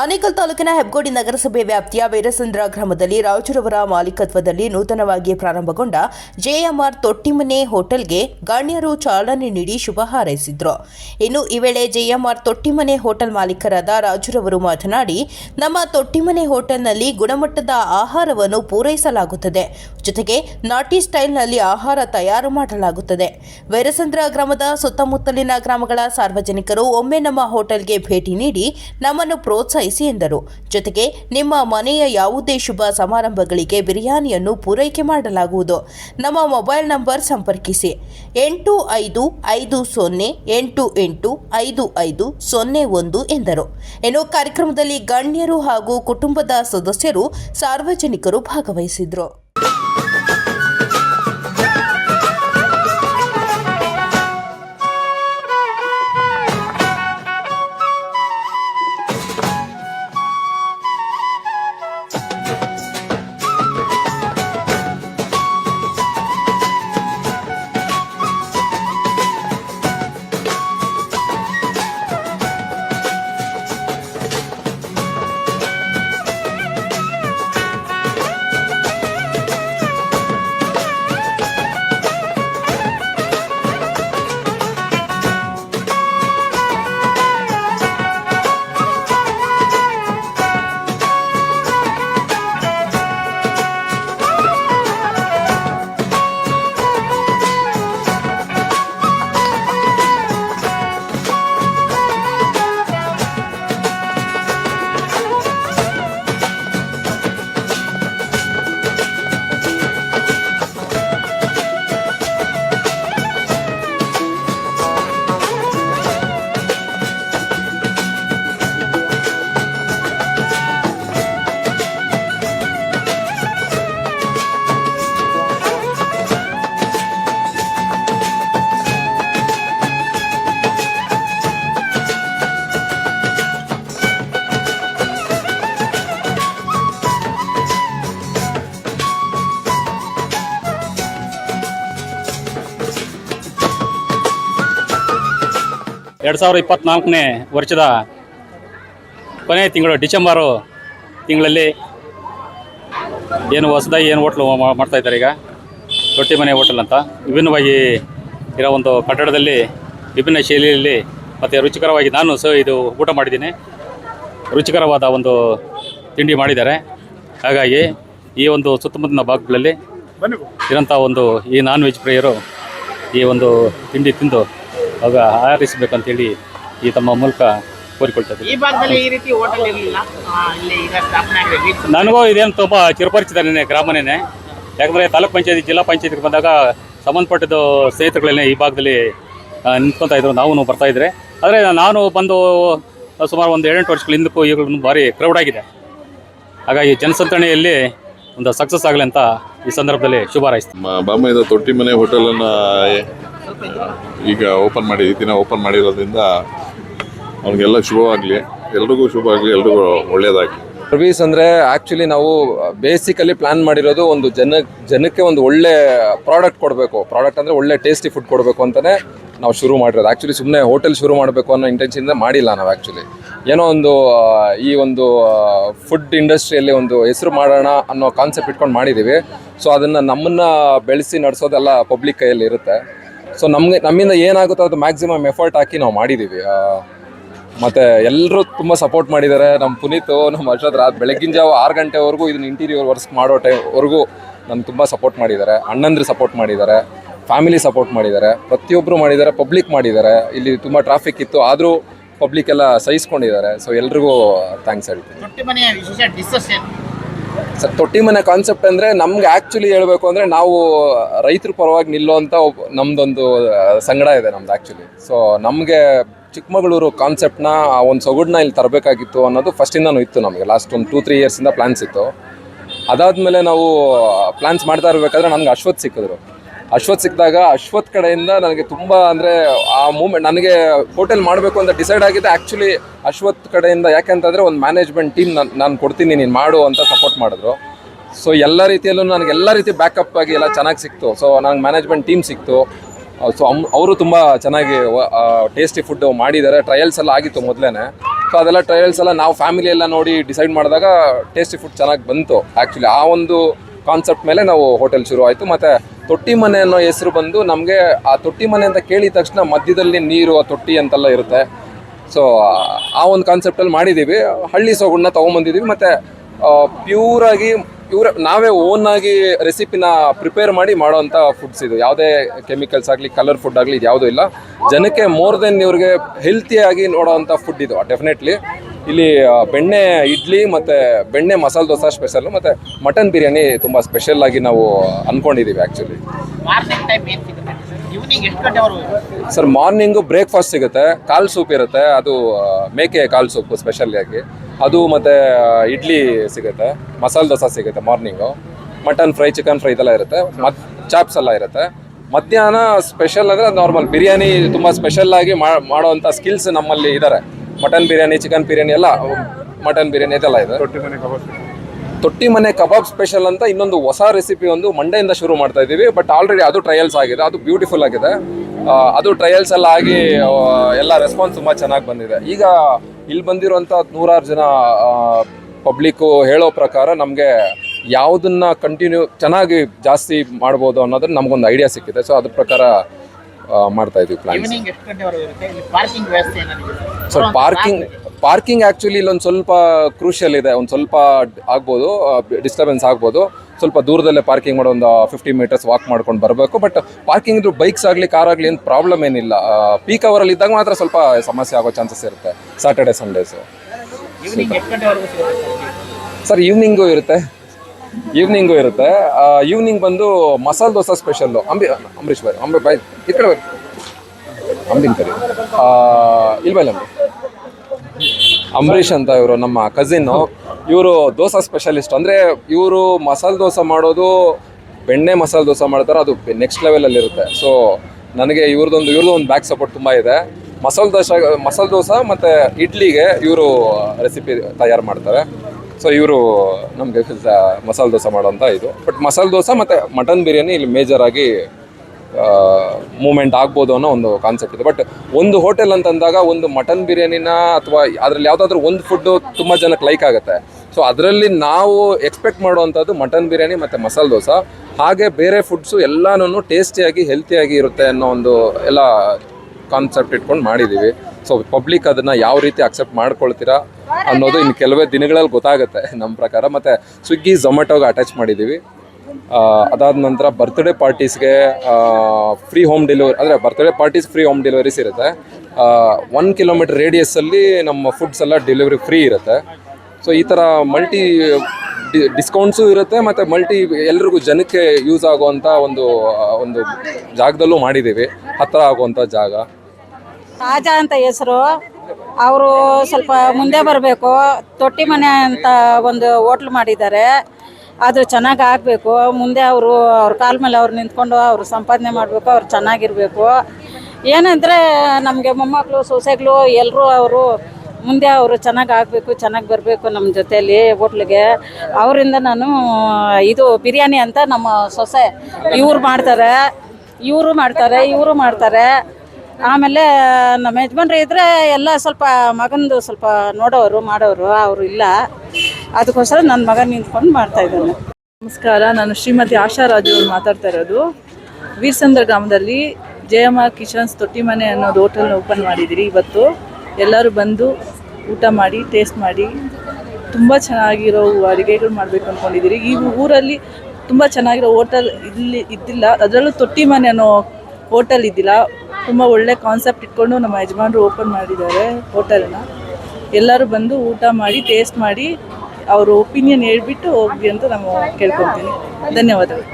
ಆನೇಕಲ್ ತಾಲೂಕಿನ ಹೆಬ್ಗೋಡಿ ನಗರಸಭೆ ವ್ಯಾಪ್ತಿಯ ವೀರಸಂದ್ರ ಗ್ರಾಮದಲ್ಲಿ ರಾಜುರವರ ಮಾಲೀಕತ್ವದಲ್ಲಿ ನೂತನವಾಗಿ ಪ್ರಾರಂಭಗೊಂಡ ಜೆಎಂಆರ್ ತೊಟ್ಟಿಮನೆ ಹೋಟೆಲ್ಗೆ ಗಣ್ಯರು ಚಾಲನೆ ನೀಡಿ ಶುಭ ಹಾರೈಸಿದ್ರು. ಇನ್ನು ಈ ವೇಳೆ ಜೆಎಂಆರ್ ತೊಟ್ಟಿಮನೆ ಹೋಟೆಲ್ ಮಾಲೀಕರಾದ ರಾಜುರವರು ಮಾತನಾಡಿ, ನಮ್ಮ ತೊಟ್ಟಿಮನೆ ಹೋಟೆಲ್ನಲ್ಲಿ ಗುಣಮಟ್ಟದ ಆಹಾರವನ್ನು ಪೂರೈಸಲಾಗುತ್ತದೆ. ಜೊತೆಗೆ ನಾಟಿ ಸ್ಟೈಲ್ನಲ್ಲಿ ಆಹಾರ ತಯಾರು ಮಾಡಲಾಗುತ್ತದೆ. ವೈರಸಂದ್ರ ಗ್ರಾಮದ ಸುತ್ತಮುತ್ತಲಿನ ಗ್ರಾಮಗಳ ಸಾರ್ವಜನಿಕರು ಒಮ್ಮೆ ನಮ್ಮ ಹೋಟೆಲ್ಗೆ ಭೇಟಿ ನೀಡಿ ನಮ್ಮನ್ನು ಎಂದರು. ಜೊತೆಗೆ ನಿಮ್ಮ ಮನೆಯ ಯಾವುದೇ ಶುಭ ಸಮಾರಂಭಗಳಿಗೆ ಬಿರಿಯಾನಿಯನ್ನು ಪೂರೈಕೆ ಮಾಡಲಾಗುವುದು. ನಮ್ಮ ಮೊಬೈಲ್ ನಂಬರ್ ಸಂಪರ್ಕಿಸಿ. ಎಂಟು ಐದು ಐದು ಸೊನ್ನೆ ಎಂಟು ಎಂಟು ಐದು ಐದು ಸೊನ್ನೆ ಒಂದು ಎಂದರು. ಇನ್ನು ಕಾರ್ಯಕ್ರಮದಲ್ಲಿ ಗಣ್ಯರು ಹಾಗೂ ಕುಟುಂಬದ ಸದಸ್ಯರು ಸಾರ್ವಜನಿಕರು ಭಾಗವಹಿಸಿದ್ರು. ಎರಡು ಸಾವಿರದ ಇಪ್ಪತ್ತ್ನಾಲ್ಕನೇ ವರ್ಷದ ಕೊನೆಯ ತಿಂಗಳು ಡಿಸೆಂಬರು ತಿಂಗಳಲ್ಲಿ ಏನು ಹೊಸದಾಗಿ ಏನು ಹೋಟ್ಲು ಮಾ- ಮಾಡ್ತಾ ಇದ್ದಾರೆ ಈಗ? ರೊಟ್ಟಿ ಮನೆ ಹೋಟೆಲ್ ಅಂತ. ವಿಭಿನ್ನವಾಗಿ ಇರೋ ಒಂದು ಕಟ್ಟಡದಲ್ಲಿ ವಿಭಿನ್ನ ಶೈಲಿಯಲ್ಲಿ ಮತ್ತು ರುಚಿಕರವಾಗಿ ನಾನು ಸಹ ಇದು ಊಟ ಮಾಡಿದ್ದೀನಿ. ರುಚಿಕರವಾದ ಒಂದು ತಿಂಡಿ ಮಾಡಿದ್ದಾರೆ. ಹಾಗಾಗಿ ಈ ಒಂದು ಸುತ್ತಮುತ್ತಲಿನ ಭಾಗಗಳಲ್ಲಿ ಇರೋಂಥ ಒಂದು ಈ ನಾನ್ ವೆಜ್ ಪ್ರಿಯರು ಈ ಒಂದು ತಿಂಡಿ ತಿಂದು ಆಗ ಆರಿಸಬೇಕಂತೇಳಿ ಈ ತಮ್ಮ ಮೂಲಕ ಕೋರಿಕೊಳ್ತದೆ ಈ ಭಾಗದಲ್ಲಿ ಈ ರೀತಿ ಹೋಟೆಲ್ ಇರಲಿಲ್ಲ? ಇಲ್ಲಿ ಈಗ ಸ್ಥಾಪನೆ ಆಗಿದೆ. ನನಗೂ ಇದೇನು ತುಂಬ ಚಿರಪರಿಚಿತನೇ ಗ್ರಾಮನೇ ಯಾಕಂದರೆ ತಾಲೂಕ್ ಪಂಚಾಯತಿ ಜಿಲ್ಲಾ ಪಂಚಾಯತಿಗೆ ಬಂದಾಗ ಸಂಬಂಧಪಟ್ಟದ್ದು ಸ್ನೇಹಿತರುಗಳನ್ನೇ ಈ ಭಾಗದಲ್ಲಿ ನಿಂತ್ಕೊತಾ ಇದ್ರು. ನಾವು ಬರ್ತಾ ಇದ್ರೆ. ಆದರೆ ನಾನು ಬಂದು ಸುಮಾರು ಒಂದು ಏಳೆಂಟು ವರ್ಷಗಳ ಹಿಂದಕ್ಕೂ ಈಗಲೂ ಭಾರಿ ಕ್ರೌಡ್ ಆಗಿದೆ. ಹಾಗಾಗಿ ಜನಸಂದಣಿಯಲ್ಲಿ ಒಂದು ಸಕ್ಸಸ್ ಆಗಲಿ ಅಂತ ಈ ಸಂದರ್ಭದಲ್ಲಿ ಶುಭ ಹಾರೈಸ್ತೀನಿ. ಬಾಮೈದ ತೊಟ್ಟಿ ಮನೆ ಹೋಟೆಲನ್ನು ಈಗ ಓಪನ್ ಮಾಡಿ, ಈ ದಿನ ಓಪನ್ ಮಾಡಿರೋದ್ರಿಂದ ಅವ್ರಿಗೆಲ್ಲ ಶುಭವಾಗಲಿ, ಎಲ್ರಿಗೂ ಶುಭ ಆಗಲಿ, ಎಲ್ರಿಗೂ ಒಳ್ಳೆಯದಾಗಲಿ ಸರ್ವಿಸ್ ಅಂದರೆ ಆ್ಯಕ್ಚುಲಿ ನಾವು ಬೇಸಿಕಲಿ ಪ್ಲ್ಯಾನ್ ಮಾಡಿರೋದು ಒಂದು ಜನ, ಜನಕ್ಕೆ ಒಂದು ಒಳ್ಳೆ ಪ್ರಾಡಕ್ಟ್ ಕೊಡಬೇಕು. ಪ್ರಾಡಕ್ಟ್ ಅಂದರೆ ಒಳ್ಳೆ ಟೇಸ್ಟಿ ಫುಡ್ ಕೊಡಬೇಕು ಅಂತಲೇ ನಾವು ಶುರು ಮಾಡಿರೋದು. ಆ್ಯಕ್ಚುಲಿ ಸುಮ್ಮನೆ ಹೋಟೆಲ್ ಶುರು ಮಾಡಬೇಕು ಅನ್ನೋ ಇಂಟೆನ್ಷನಿಂದ ಮಾಡಿಲ್ಲ ನಾವು ಆ್ಯಕ್ಚುಲಿ ಏನೋ ಒಂದು ಈ ಒಂದು ಫುಡ್ ಇಂಡಸ್ಟ್ರಿಯಲ್ಲಿ ಒಂದು ಹೆಸರು ಮಾಡೋಣ ಅನ್ನೋ ಕಾನ್ಸೆಪ್ಟ್ ಇಟ್ಕೊಂಡು ಮಾಡಿದ್ದೀವಿ ಸೊ ಅದನ್ನು ನಮ್ಮನ್ನು ಬೆಳೆಸಿ ನಡೆಸೋದೆಲ್ಲ ಪಬ್ಲಿಕ್ ಕೈಯಲ್ಲಿ ಇರುತ್ತೆ. ಸೊ ನಮಗೆ, ನಮ್ಮಿಂದ ಏನಾಗುತ್ತೋ ಅದು ಮ್ಯಾಕ್ಸಿಮಮ್ ಎಫರ್ಟ್ ಹಾಕಿ ನಾವು ಮಾಡಿದ್ದೀವಿ ಮತ್ತೆ ಎಲ್ಲರೂ ತುಂಬ ಸಪೋರ್ಟ್ ಮಾಡಿದ್ದಾರೆ. ನಮ್ಮ ಪುನೀತು ನಮ್ಮ ಅರ್ಷದ್ ರಾತ್ ಬೆಳಗ್ಗಿನ ಜಾವ ಆರು ಗಂಟೆವರೆಗೂ ಇದನ್ನ ಇಂಟೀರಿಯರ್ ವರ್ಕ್ಸ್ ಮಾಡೋ ಟೈಮ್ವರೆಗೂ ನಮ್ಮ ತುಂಬ ಸಪೋರ್ಟ್ ಮಾಡಿದ್ದಾರೆ. ಅಣ್ಣಂದ್ರು ಸಪೋರ್ಟ್ ಮಾಡಿದ್ದಾರೆ. ಫ್ಯಾಮಿಲಿ ಸಪೋರ್ಟ್ ಮಾಡಿದ್ದಾರೆ. ಪ್ರತಿಯೊಬ್ಬರು ಮಾಡಿದ್ದಾರೆ. ಪಬ್ಲಿಕ್ ಮಾಡಿದ್ದಾರೆ. ಇಲ್ಲಿ ತುಂಬ ಟ್ರಾಫಿಕ್ ಇತ್ತು. ಆದರೂ ಪಬ್ಲಿಕ್ ಎಲ್ಲ ಸಹಿಸ್ಕೊಂಡಿದ್ದಾರೆ. ಸೊ ಎಲ್ರಿಗೂ ಥ್ಯಾಂಕ್ಸ್ ಹೇಳ್ತೀನಿ. ಸರ್ ತೊಟ್ಟಿ ಮನೆ ಕಾನ್ಸೆಪ್ಟ್ ಅಂದರೆ ನಮ್ಗೆ ಆ್ಯಕ್ಚುಲಿ ಹೇಳಬೇಕು ಅಂದರೆ ನಾವು ರೈತರ ಪರವಾಗಿ ನಿಲ್ಲುವಂಥ ಒಬ್ಬ ನಮ್ಮದೊಂದು ಸಂಗಡ ಇದೆ ನಮ್ದು ಆ್ಯಕ್ಚುಲಿ ಸೊ ನಮಗೆ ಚಿಕ್ಕಮಗಳೂರು ಕಾನ್ಸೆಪ್ಟ್ನ ಒಂದು ಸೊಗಡನ್ನ ಇಲ್ಲಿ ತರಬೇಕಾಗಿತ್ತು ಅನ್ನೋದು ಫಸ್ಟಿಂದನೂ ಇತ್ತು ನಮಗೆ. ಲಾಸ್ಟ್ ಒಂದು ಟೂ ತ್ರೀ ಇಯರ್ಸಿಂದ ಪ್ಲ್ಯಾನ್ಸ್ ಇತ್ತು. ಅದಾದಮೇಲೆ ನಾವು ಪ್ಲ್ಯಾನ್ಸ್ ಮಾಡ್ತಾ ಇರಬೇಕಾದ್ರೆ ನನಗೆ ಅಶ್ವಥ್ ಸಿಕ್ಕಿದ್ರು. ಅಶ್ವಥ್ ಸಿಕ್ಕಿದಾಗ ಅಶ್ವಥ್ ಕಡೆಯಿಂದ ನನಗೆ ತುಂಬ ಅಂದರೆ ಆ ಮೂಮೆಂಟ್ ನನಗೆ ಹೋಟೆಲ್ ಮಾಡಬೇಕು ಅಂತ ಡಿಸೈಡ್ ಆಗಿದೆ ಆ್ಯಕ್ಚುಲಿ ಅಶ್ವಥ್ ಕಡೆಯಿಂದ ಯಾಕೆಂತಂದರೆ ಒಂದು ಮ್ಯಾನೇಜ್ಮೆಂಟ್ ಟೀಮ್ ನಾನು ನಾನು ಕೊಡ್ತೀನಿ, ನೀನು ಮಾಡು ಅಂತ ಸಪೋರ್ಟ್ ಮಾಡಿದ್ರು. ಸೊ ಎಲ್ಲ ರೀತಿಯಲ್ಲೂ ನನಗೆ ಎಲ್ಲ ರೀತಿ ಬ್ಯಾಕಪ್ ಆಗಿ ಎಲ್ಲ ಚೆನ್ನಾಗಿ ಸಿಕ್ತು. ಸೊ ನನಗೆ ಮ್ಯಾನೇಜ್ಮೆಂಟ್ ಟೀಮ್ ಸಿಕ್ತು. ಸೊ ಅವರು ತುಂಬ ಚೆನ್ನಾಗಿ ಟೇಸ್ಟಿ ಫುಡ್ ಮಾಡಿದ್ದಾರೆ. ಟ್ರಯಲ್ಸ್ ಎಲ್ಲ ಆಗಿತ್ತು ಮೊದಲೇ ಸೊ ಅದೆಲ್ಲ ಟ್ರಯಲ್ಸ್ ಎಲ್ಲ ನಾವು ಫ್ಯಾಮಿಲಿ ಎಲ್ಲ ನೋಡಿ ಡಿಸೈಡ್ ಮಾಡಿದಾಗ ಟೇಸ್ಟಿ ಫುಡ್ ಚೆನ್ನಾಗಿ ಬಂತು ಆ್ಯಕ್ಚುಲಿ ಆ ಒಂದು ಕಾನ್ಸೆಪ್ಟ್ ಮೇಲೆ ನಾವು ಹೋಟೆಲ್ ಶುರು ಆಯಿತು. ಮತ್ತು ತೊಟ್ಟಿ ಮನೆ ಅನ್ನೋ ಹೆಸರು ಬಂದು ನಮಗೆ ಆ ತೊಟ್ಟಿ ಮನೆ ಅಂತ ಕೇಳಿದ ತಕ್ಷಣ ಮಧ್ಯದಲ್ಲಿ ನೀರು, ಆ ತೊಟ್ಟಿ ಅಂತೆಲ್ಲ ಇರುತ್ತೆ. ಸೊ ಆ ಒಂದು ಕಾನ್ಸೆಪ್ಟಲ್ಲಿ ಮಾಡಿದ್ದೀವಿ ಹಳ್ಳಿ ಸೊಗಡನ್ನ ತೊಗೊಂಬಂದಿದ್ದೀವಿ ಮತ್ತು ಪ್ಯೂರಾಗಿ ಪ್ಯೂರ್ ನಾವೇ ಓನ್ ಆಗಿ ರೆಸಿಪಿನ ಪ್ರಿಪೇರ್ ಮಾಡಿ ಮಾಡೋವಂಥ ಫುಡ್ಸ್ ಇದು. ಯಾವುದೇ ಕೆಮಿಕಲ್ಸ್ ಆಗಲಿ ಕಲರ್ ಫುಡ್ ಆಗಲಿ ಇದು ಯಾವುದೂ ಇಲ್ಲ. ಜನಕ್ಕೆ ಮೋರ್ ದೆನ್ ಇವ್ರಿಗೆ ಹೆಲ್ತಿಯಾಗಿ ನೋಡೋವಂಥ ಫುಡ್ ಇದು. ಡೆಫಿನೆಟ್ಲಿ ಇಲ್ಲಿ ಬೆಣ್ಣೆ ಇಡ್ಲಿ ಮತ್ತು ಬೆಣ್ಣೆ ಮಸಾಲೆ ದೋಸೆ ಸ್ಪೆಷಲ್ ಮತ್ತು ಮಟನ್ ಬಿರಿಯಾನಿ ತುಂಬ ಸ್ಪೆಷಲ್ ಆಗಿ ನಾವು ಅಂದ್ಕೊಂಡಿದ್ದೀವಿ ಆ್ಯಕ್ಚುಲಿ ಸರ್ ಮಾರ್ನಿಂಗು ಬ್ರೇಕ್ಫಾಸ್ಟ್ ಸಿಗುತ್ತೆ. ಕಾಲು ಸೂಪ್ ಇರುತ್ತೆ. ಅದು ಮೇಕೆ ಕಾಲು ಸೂಪ್ ಸ್ಪೆಷಲ್ ಆಗಿ. ಅದು ಮತ್ತು ಇಡ್ಲಿ ಸಿಗುತ್ತೆ ಮಸಾಲೆ ದೋಸೆ ಸಿಗುತ್ತೆ morning mutton fry chicken fry ಇದೆಲ್ಲ ಇರುತ್ತೆ. ಮತ್ ಚಾಪ್ಸ್ ಎಲ್ಲ ಇರುತ್ತೆ. ಮಧ್ಯಾಹ್ನ ಸ್ಪೆಷಲ್ ಅಂದರೆ ನಾರ್ಮಲ್ ಬಿರಿಯಾನಿ ತುಂಬ ಸ್ಪೆಷಲ್ ಆಗಿ ಮಾ- ಮಾಡೋವಂಥ ಸ್ಕಿಲ್ಸ್ ನಮ್ಮಲ್ಲಿ ಇದ್ದಾರೆ ಮಟನ್ ಬಿರಿಯಾನಿ ಚಿಕನ್ ಬಿರಿಯಾನಿ ಎಲ್ಲ ಮಟನ್ ಬಿರಿಯಾನಿ ಇದೆಲ್ಲ ಇದೆ. ತೊಟ್ಟಿ ಮನೆ ಕಬಾಬ್ ಸ್ಪೆಷಲ್ ಅಂತ ಇನ್ನೊಂದು ಹೊಸ ರೆಸಿಪಿ ಒಂದು ಮಂಡೆಯಿಂದ ಶುರು ಮಾಡ್ತಾ ಇದ್ದೀವಿ. ಬಟ್ ಆಲ್ರೆಡಿ ಅದು ಟ್ರಯಲ್ಸ್ ಆಗಿದೆ. ಅದು ಬ್ಯೂಟಿಫುಲ್ ಆಗಿದೆ. ಅದು ಟ್ರಯಲ್ಸ್ ಎಲ್ಲ ಆಗಿ ಎಲ್ಲ ರೆಸ್ಪಾನ್ಸ್ ತುಂಬ ಚೆನ್ನಾಗಿ ಬಂದಿದೆ. ಈಗ ಇಲ್ಲಿ ಬಂದಿರುವಂಥ ನೂರಾರು ಜನ ಪಬ್ಲಿಕ್ಕು ಹೇಳೋ ಪ್ರಕಾರ ನಮಗೆ ಯಾವುದನ್ನ ಕಂಟಿನ್ಯೂ ಚೆನ್ನಾಗಿ ಜಾಸ್ತಿ ಮಾಡ್ಬೋದು ಅನ್ನೋದ್ರ ನಮಗೊಂದು ಐಡಿಯಾ ಸಿಕ್ಕಿದೆ. ಸೊ ಅದ್ರ ಪ್ರಕಾರ ಮಾಡ್ತಾ ಇದೀವಿ plan sir parking parking actually ಇಲ್ಲೊಂದು ಸ್ವಲ್ಪ ಕ್ರೂಷಿಯಲ್ ಇದೆ. ಒಂದು ಸ್ವಲ್ಪ ಆಗ್ಬೋದು ಡಿಸ್ಟರ್ಬೆನ್ಸ್ ಆಗ್ಬೋದು. ಸ್ವಲ್ಪ ದೂರದಲ್ಲೇ ಪಾರ್ಕಿಂಗ್ ಮಾಡೋ ಒಂದು ಫಿಫ್ಟಿ ಮೀಟರ್ಸ್ ವಾಕ್ ಮಾಡ್ಕೊಂಡು ಬರಬೇಕು. ಬಟ್ ಪಾರ್ಕಿಂಗ್ ಇದ್ರು ಬೈಕ್ಸ್ ಆಗಲಿ ಕಾರ್ ಆಗಲಿ ಏನು ಪ್ರಾಬ್ಲಮ್ ಏನಿಲ್ಲ. ಪೀಕ್ ಅವರಲ್ಲಿ ಇದ್ದಾಗ ಮಾತ್ರ ಸ್ವಲ್ಪ ಸಮಸ್ಯೆ ಆಗೋ ಚಾನ್ಸಸ್ ಇರುತ್ತೆ ಸ್ಯಾಟರ್ಡೆ ಸಂಡೇಸು ಸರ್ ಈವ್ನಿಂಗು ಇರುತ್ತೆ. ಈವ್ನಿಂಗು ಇರುತ್ತೆ. ಈವ್ನಿಂಗ್ ಬಂದು masala dosa special Ambi Ambareesh boy Ambe boy ಈ ಕಡೆ ಅಂಬಿನ್ ಕರಿ. ಇಲ್ವಲ್ಲ ಇಲ್ಲ ಅಂಬಿ ಅಂಬರೀಷ್ ಅಂತ ಇವರು ನಮ್ಮ ಕಸಿನ್ನು ಇವರು ದೋಸೆ ಸ್ಪೆಷಲಿಸ್ಟ್ ಅಂದರೆ ಇವರು ಮಸಾಲೆ ದೋಸೆ ಮಾಡೋದು, ಬೆಣ್ಣೆ ಮಸಾಲೆ ದೋಸೆ ಮಾಡ್ತಾರೆ ಅದು ನೆಕ್ಸ್ಟ್ ಲೆವೆಲಲ್ಲಿ ಇರುತ್ತೆ. ಸೊ ನನಗೆ ಇವ್ರದ್ದೊಂದು ಇವ್ರದ್ದು ಒಂದು ಬ್ಯಾಕ್ ಸಪೋರ್ಟ್ ತುಂಬ ಇದೆ. ಮಸಾಲೆ ದೋಸೆ ಮಸಾಲೆ ದೋಸೆ ಮತ್ತು ಇಡ್ಲಿಗೆ ಇವರು ರೆಸಿಪಿ ತಯಾರು ಮಾಡ್ತಾರೆ. ಸೊ ಇವರು ನಮಗೆ ಮಸಾಲೆ ದೋಸೆ ಮಾಡೋಂಥ ಇದು. ಬಟ್ ಮಸಾಲೆ ದೋಸೆ ಮತ್ತು ಮಟನ್ ಬಿರಿಯಾನಿ ಇಲ್ಲಿ ಮೇಜರ್ ಆಗಿ ಮೂಮೆಂಟ್ ಆಗ್ಬೋದು ಅನ್ನೋ ಒಂದು ಕಾನ್ಸೆಪ್ಟ್ ಇದೆ. ಬಟ್ ಒಂದು ಹೋಟೆಲ್ ಅಂತಂದಾಗ ಒಂದು ಮಟನ್ ಬಿರಿಯಾನಿನ ಅಥವಾ ಅದರಲ್ಲಿ ಯಾವುದಾದ್ರೂ ಒಂದು ಫುಡ್ಡು ತುಂಬ ಜನಕ್ಕೆ ಲೈಕ್ ಆಗುತ್ತೆ. ಸೊ ಅದರಲ್ಲಿ ನಾವು ಎಕ್ಸ್ಪೆಕ್ಟ್ ಮಾಡುವಂಥದ್ದು ಮಟನ್ ಬಿರಿಯಾನಿ ಮತ್ತು ಮಸಾಲೆ ದೋಸೆ. ಹಾಗೆ ಬೇರೆ ಫುಡ್ಸು ಎಲ್ಲನೂ ಟೇಸ್ಟಿಯಾಗಿ ಹೆಲ್ತಿಯಾಗಿ ಇರುತ್ತೆ ಅನ್ನೋ ಒಂದು ಎಲ್ಲ ಕಾನ್ಸೆಪ್ಟ್ ಇಟ್ಕೊಂಡು ಮಾಡಿದ್ದೀವಿ ಸೊ ಪಬ್ಲಿಕ್ ಅದನ್ನು ಯಾವ ರೀತಿ ಅಕ್ಸೆಪ್ಟ್ ಮಾಡ್ಕೊಳ್ತೀರಾ ಅನ್ನೋದು ಇನ್ನು ಕೆಲವೇ ದಿನಗಳಲ್ಲಿ ಗೊತ್ತಾಗುತ್ತೆ ನಮ್ಮ ಪ್ರಕಾರ. ಮತ್ತು ಸ್ವಿಗ್ಗಿ ಝೊಮ್ಯಾಟೋಗೆ ಅಟ್ಯಾಚ್ ಮಾಡಿದ್ದೀವಿ ಅದಾದ ನಂತರ ಬರ್ತ್ಡೇ ಪಾರ್ಟೀಸ್ಗೆ ಫ್ರೀ ಹೋಮ್ ಡೆಲಿವರಿ ಅಂದರೆ birthday parties free home deliveries ಇರುತ್ತೆ. ಒನ್ ಕಿಲೋಮೀಟರ್ ರೇಡಿಯಸ್ಸಲ್ಲಿ ನಮ್ಮ ಫುಡ್ಸ್ ಎಲ್ಲ ಡೆಲಿವರಿ ಫ್ರೀ ಇರುತ್ತೆ. ಸೊ ಈ ಥರ ಮಲ್ಟಿ ಡಿಸ್ಕೌಂಟ್ಸು ಇರುತ್ತೆ ಮತ್ತು ಮಲ್ಟಿ ಎಲ್ರಿಗೂ ಜನಕ್ಕೆ ಯೂಸ್ ಆಗುವಂಥ ಒಂದು ಒಂದು ಜಾಗದಲ್ಲೂ ಮಾಡಿದ್ದೀವಿ ಹತ್ತಿರ ಆಗುವಂಥ ಜಾಗ. ರಾಜಾ ಅಂತ ಹೆಸರು. ಅವರು ಸ್ವಲ್ಪ ಮುಂದೆ ಬರಬೇಕು. ತೊಟ್ಟಿ ಮನೆ ಅಂತ ಒಂದು ಹೋಟ್ಲ್ ಮಾಡಿದ್ದಾರೆ. ಅದು ಚೆನ್ನಾಗಿ ಆಗಬೇಕು. ಮುಂದೆ ಅವರು, ಅವ್ರ ಕಾಲ ಮೇಲೆ ಅವ್ರು ನಿಂತ್ಕೊಂಡು ಅವರು ಸಂಪಾದನೆ ಮಾಡಬೇಕು, ಅವ್ರು ಚೆನ್ನಾಗಿರಬೇಕು. ಏನಂದರೆ ನಮಗೆ ಮೊಮ್ಮಕ್ಕಳು ಸೊಸೆಗಳು ಎಲ್ಲರೂ ಅವರು ಮುಂದೆ ಅವರು ಚೆನ್ನಾಗಿ ಆಗಬೇಕು, ಚೆನ್ನಾಗಿ ಬರಬೇಕು ನಮ್ಮ ಜೊತೆಯಲ್ಲಿ ಹೋಟ್ಲಿಗೆ. ಅವರಿಂದ ನಾನು ಇದು ಬಿರಿಯಾನಿ ಅಂತ ನಮ್ಮ ಸೊಸೆ ಇವ್ರು ಮಾಡ್ತಾರೆ. ಇವರು ಮಾಡ್ತಾರೆ ಇವರು ಮಾಡ್ತಾರೆ. ಆಮೇಲೆ ನಮ್ಮ ಯಜಮಾನ್ರು ಇದ್ರೆ ಎಲ್ಲ ಸ್ವಲ್ಪ ಮಗಂದು ಸ್ವಲ್ಪ ನೋಡೋರು, ಮಾಡೋರು, ಅವರು ಇಲ್ಲ. ಅದಕ್ಕೋಸ್ಕರ ನನ್ನ ಮಗ ನಿಂತ್ಕೊಂಡು ಮಾಡ್ತಾ ಇದ್ದಾನೆ. ನಮಸ್ಕಾರ, ನಾನು ಶ್ರೀಮತಿ ಆಶಾ ರಾಜು ಅವರು ಮಾತಾಡ್ತಾ ಇರೋದು. ವೀರಸಂದ್ರ ಗ್ರಾಮದಲ್ಲಿ ಜಯಮ್ಮ ಕಿಶನ್ಸ್ ತೊಟ್ಟಿ ಮನೆ ಅನ್ನೋದು ಹೋಟೆಲ್ನ ಓಪನ್ ಮಾಡಿದ್ದೀರಿ ಇವತ್ತು. ಎಲ್ಲರೂ ಬಂದು ಊಟ ಮಾಡಿ ಟೇಸ್ಟ್ ಮಾಡಿ, ತುಂಬ ಚೆನ್ನಾಗಿರೋ ಅಡುಗೆಗಳು ಮಾಡಬೇಕು ಅಂದ್ಕೊಂಡಿದ್ದೀರಿ ಈ ಊರಲ್ಲಿ ತುಂಬ ಚೆನ್ನಾಗಿರೋ ಹೋಟೆಲ್ ಇಲ್ಲಿ ಇದ್ದಿಲ್ಲ, ಅದರಲ್ಲೂ ತೊಟ್ಟಿ ಮನೆ ಅನ್ನೋ ಹೋಟೆಲ್ ಇದ್ದಿಲ್ಲ. ತುಂಬ ಒಳ್ಳೆ ಕಾನ್ಸೆಪ್ಟ್ ಇಟ್ಕೊಂಡು ನಮ್ಮ ಯಜಮಾನರು ಓಪನ್ ಮಾಡಿದ್ದಾರೆ ಹೋಟೆಲ್ನ ಎಲ್ಲರೂ ಬಂದು ಊಟ ಮಾಡಿ ಟೇಸ್ಟ್ ಮಾಡಿ ಅವರು ಒಪಿನಿಯನ್ ಹೇಳ್ಬಿಟ್ಟು ಹೋಗಿ ಅಂತ ನಾವು ಕೇಳ್ಕೊತೀನಿ ಧನ್ಯವಾದಗಳು.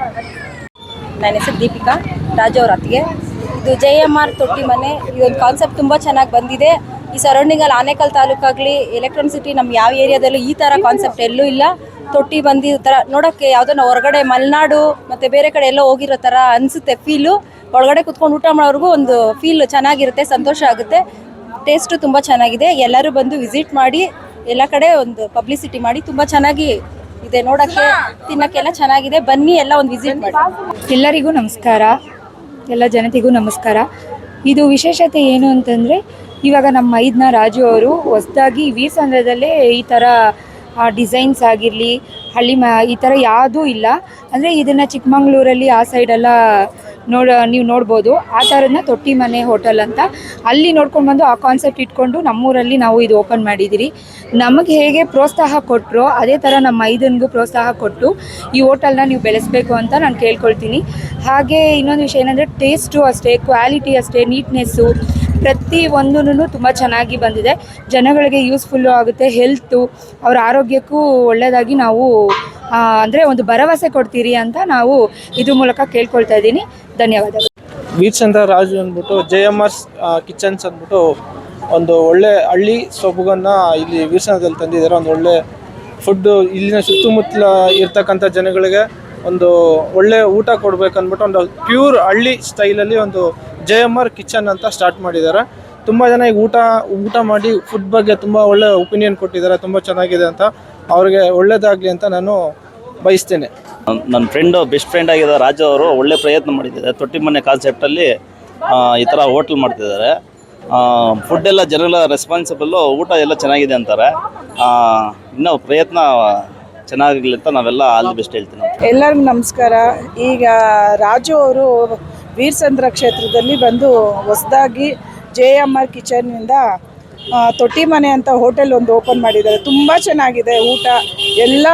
ನನ್ನ ಹೆಸರು ದೀಪಿಕಾ, ರಾಜು ಅವ್ರ ಅತ್ತಿಗೆ. ಇದು ಜೆ ಎಂ ಆರ್ ತೊಟ್ಟಿ ಮನೆ. ಇದೊಂದು ಕಾನ್ಸೆಪ್ಟ್ ತುಂಬ ಚೆನ್ನಾಗಿ ಬಂದಿದೆ. ಈ ಸರೌಂಡಿಂಗಲ್ಲಿ ಆನೇಕಲ್ ತಾಲೂಕಾಗಲಿ ಎಲೆಕ್ಟ್ರಾನಿಸಿಟಿ ನಮ್ಮ ಯಾವ ಏರಿಯಾದಲ್ಲೂ ಈ ಥರ ಕಾನ್ಸೆಪ್ಟ್ ಎಲ್ಲೂ ಇಲ್ಲ. ತೊಟ್ಟಿ ಬಂದು ಈ ಥರ ನೋಡೋಕ್ಕೆ ಯಾವುದೋ ನಾವು ಹೊರಗಡೆ ಮಲೆನಾಡು ಮತ್ತು ಬೇರೆ ಕಡೆ ಎಲ್ಲ ಹೋಗಿರೋ ಥರ ಅನಿಸುತ್ತೆ ಫೀಲು ಒಳಗಡೆ ಕುತ್ಕೊಂಡು ಊಟ ಮಾಡೋರ್ಗೂ ಒಂದು ಫೀಲ್ ಚೆನ್ನಾಗಿರುತ್ತೆ, ಸಂತೋಷ ಆಗುತ್ತೆ. ಟೇಸ್ಟು ತುಂಬ ಚೆನ್ನಾಗಿದೆ. ಎಲ್ಲರೂ ಬಂದು ವಿಸಿಟ್ ಮಾಡಿ. ಎಲ್ಲ ಕಡೆ ಒಂದು ಪಬ್ಲಿಸಿಟಿ ಮಾಡಿ ತುಂಬಾ ಚೆನ್ನಾಗಿ ಇದೆ. ನೋಡಕ್ಕೆ ತಿನ್ನಕ್ಕೆಲ್ಲ ಚೆನ್ನಾಗಿದೆ. ಬನ್ನಿ, ಎಲ್ಲ ಒಂದು ವಿಸಿಟ್ ಮಾಡಿ. ಎಲ್ಲರಿಗೂ ನಮಸ್ಕಾರ. ಎಲ್ಲ ಜನತೆಗೂ ನಮಸ್ಕಾರ. ಇದು ವಿಶೇಷತೆ ಏನು ಅಂತಂದರೆ, ಇವಾಗ ನಮ್ಮ ಮೈದ್ನ ರಾಜು ಅವರು ಹೊಸ್ದಾಗಿ ವೀರಸಂದ್ರದಲ್ಲೇ ಈ ಥರ ಡಿಸೈನ್ಸ್ ಆಗಿರಲಿ, ಹಳ್ಳಿ ಮ, ಈ ಥರ ಯಾವುದೂ ಇಲ್ಲ. ಅಂದರೆ ಇದನ್ನು ಚಿಕ್ಕಮಂಗ್ಳೂರಲ್ಲಿ ಆ ಸೈಡೆಲ್ಲ ನೋಡ ನೀವು ನೋಡ್ಬೋದು. ಆ ಥರದನ್ನ ತೊಟ್ಟಿ ಮನೆ ಹೋಟೆಲ್ ಅಂತ ಅಲ್ಲಿ ನೋಡ್ಕೊಂಡು ಬಂದು ಆ ಕಾನ್ಸೆಪ್ಟ್ ಇಟ್ಕೊಂಡು ನಮ್ಮೂರಲ್ಲಿ ನಾವು ಇದು ಓಪನ್ ಮಾಡಿದ್ದೀರಿ. ನಮಗೆ ಹೇಗೆ ಪ್ರೋತ್ಸಾಹ ಕೊಟ್ಟರು ಅದೇ ಥರ ನಮ್ಮ ಮೈದನ್ಗೂ ಪ್ರೋತ್ಸಾಹ ಕೊಟ್ಟು ಈ ಹೋಟೆಲ್ನ ನೀವು ಬೆಳೆಸಬೇಕು ಅಂತ ನಾನು ಕೇಳ್ಕೊಳ್ತೀನಿ. ಹಾಗೆ ಇನ್ನೊಂದು ವಿಷಯ ಏನಂದರೆ ಟೇಸ್ಟು ಅಷ್ಟೇ ಕ್ವಾಲಿಟಿ ಅಷ್ಟೇ ನೀಟ್ನೆಸ್ಸು ಪ್ರತಿ ಒಂದೂ ತುಂಬ ಚೆನ್ನಾಗಿ ಬಂದಿದೆ. ಜನಗಳಿಗೆ ಯೂಸ್ಫುಲ್ಲು ಆಗುತ್ತೆ ಹೆಲ್ತು ಅವರ ಆರೋಗ್ಯಕ್ಕೂ ಒಳ್ಳೆಯದಾಗಿ ನಾವು ಅಂದರೆ ಒಂದು ಭರವಸೆ ಕೊಡ್ತೀರಿ ಅಂತ ನಾವು ಇದ್ರ ಮೂಲಕ ಕೇಳ್ಕೊಳ್ತಾ ಇದ್ದೀನಿ. ಧನ್ಯವಾದಗಳು. ವೀರಚಂದ್ರ ರಾಜು ಅಂದ್ಬಿಟ್ಟು ಜೆ ಎಂ ಆರ್ ಕಿಚನ್ಸ್ ಅಂದ್ಬಿಟ್ಟು ಒಂದು ಒಳ್ಳೆ ಹಳ್ಳಿ ಸೊಬಗನ್ನು ಇಲ್ಲಿ ವೀರಸಂದ್ರದಲ್ಲಿ ತಂದಿದ್ದಾರೆ. ಒಂದು ಒಳ್ಳೆ ಫುಡ್ಡು ಇಲ್ಲಿನ ಸುತ್ತಮುತ್ತಲ ಇರ್ತಕ್ಕಂಥ ಜನಗಳಿಗೆ ಒಂದು ಒಳ್ಳೆ ಊಟ ಕೊಡ್ಬೇಕು ಅಂದ್ಬಿಟ್ಟು ಒಂದು ಪ್ಯೂರ್ ಹಳ್ಳಿ ಸ್ಟೈಲಲ್ಲಿ ಒಂದು ಜೆ ಎಂ ಆರ್ ಕಿಚನ್ ಅಂತ ಸ್ಟಾರ್ಟ್ ಮಾಡಿದ್ದಾರೆ. ತುಂಬ ಜನ ಈಗ ಊಟ ಊಟ ಮಾಡಿ ಫುಡ್ ಬಗ್ಗೆ ತುಂಬ ಒಳ್ಳೆ ಒಪಿನಿಯನ್ ಕೊಟ್ಟಿದ್ದಾರೆ. ತುಂಬ ಚೆನ್ನಾಗಿದೆ ಅಂತ. ಅವ್ರಿಗೆ ಒಳ್ಳೇದಾಗಲಿ ಅಂತ ನಾನು ಬಯಸ್ತೇನೆ. ನನ್ನ ಫ್ರೆಂಡು ಬೆಸ್ಟ್ ಫ್ರೆಂಡ್ ಆಗಿದ್ದ ರಾಜು ಅವರು ಒಳ್ಳೆ ಪ್ರಯತ್ನ ಮಾಡಿದ್ದಾರೆ. ತೊಟ್ಟಿ ಮನೆ ಕಾನ್ಸೆಪ್ಟಲ್ಲಿ ಈ ಥರ ಹೋಟ್ಲ್ ಮಾಡ್ತಿದ್ದಾರೆ. ಫುಡ್ ಎಲ್ಲ ರೆಸ್ಪಾನ್ಸಿಬಲ್ಲು ಊಟ ಎಲ್ಲ ಚೆನ್ನಾಗಿದೆ ಅಂತಾರೆ. ಇನ್ನೂ ಪ್ರಯತ್ನ ಚೆನ್ನಾಗಿರ್ಲಿ ಅಂತ ನಾವೆಲ್ಲ ಆಲ್ ದಿ ಬೆಸ್ಟ್ ಹೇಳ್ತೀವಿ ಎಲ್ಲರಿಗೂ ನಮಸ್ಕಾರ. ಈಗ ರಾಜು ಅವರು ವೀರಸಂದ್ರ ಕ್ಷೇತ್ರದಲ್ಲಿ ಬಂದು ಹೊಸದಾಗಿ ಜೆ ಎಂ ಆರ್ ಕಿಚನ್ನಿಂದ ತೊಟ್ಟಿ ಮನೆ ಅಂತ ಹೋಟೆಲ್ ಒಂದು ಓಪನ್ ಮಾಡಿದ್ದಾರೆ. ತುಂಬ ಚೆನ್ನಾಗಿದೆ ಊಟ. ಎಲ್ಲ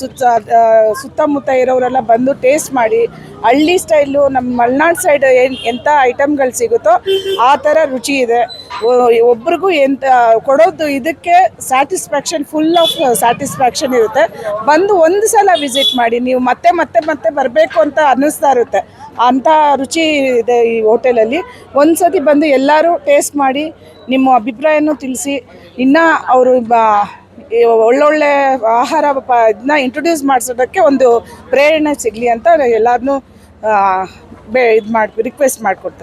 ಸುತ್ತ ಸುತ್ತಮುತ್ತ ಇರೋರೆಲ್ಲ ಬಂದು ಟೇಸ್ಟ್ ಮಾಡಿ ಹಳ್ಳಿ ಸ್ಟೈಲು ನಮ್ಮ ಮಲೆನಾಡು ಸೈಡ್ ಏನು ಎಂಥ ಐಟಮ್ಗಳು ಸಿಗುತ್ತೋ ಆ ಥರ ರುಚಿ ಇದೆ. ಒಬ್ರಿಗೂ ಎಂತ, ಕೊಡೋದು ಇದಕ್ಕೆ ಸ್ಯಾಟಿಸ್ಫ್ಯಾಕ್ಷನ್, ಫುಲ್ ಆಫ್ ಸ್ಯಾಟಿಸ್ಫ್ಯಾಕ್ಷನ್ ಇರುತ್ತೆ. ಬಂದು ಒಂದು ಸಲ ವಿಸಿಟ್ ಮಾಡಿ, ನೀವು ಮತ್ತೆ ಮತ್ತೆ ಮತ್ತೆ ಬರಬೇಕು ಅಂತ ಅನ್ನಿಸ್ತಾ ಇರುತ್ತೆ. ಅಂಥ ರುಚಿ ಇದೆ ಈ ಹೋಟೆಲಲ್ಲಿ. ಒಂದು ಸತಿ ಬಂದು ಎಲ್ಲರೂ ಟೇಸ್ಟ್ ಮಾಡಿ, ನಿಮ್ಮ ಅಭಿಪ್ರಾಯನೂ ತಿಳಿಸಿ, ಇನ್ನೂ ಅವರು ಒಳ್ಳೊಳ್ಳೆ ಆಹಾರ ಇದನ್ನ ಇಂಟ್ರೊಡ್ಯೂಸ್ ಮಾಡಿಸೋದಕ್ಕೆ ಒಂದು ಪ್ರೇರಣೆ ಸಿಗಲಿ ಅಂತ ಎಲ್ಲರನ್ನೂ ಬೇ ಇದು ಮಾಡಿ ರಿಕ್ವೆಸ್ಟ್ ಮಾಡಿಕೊಡ್ತಾರೆ.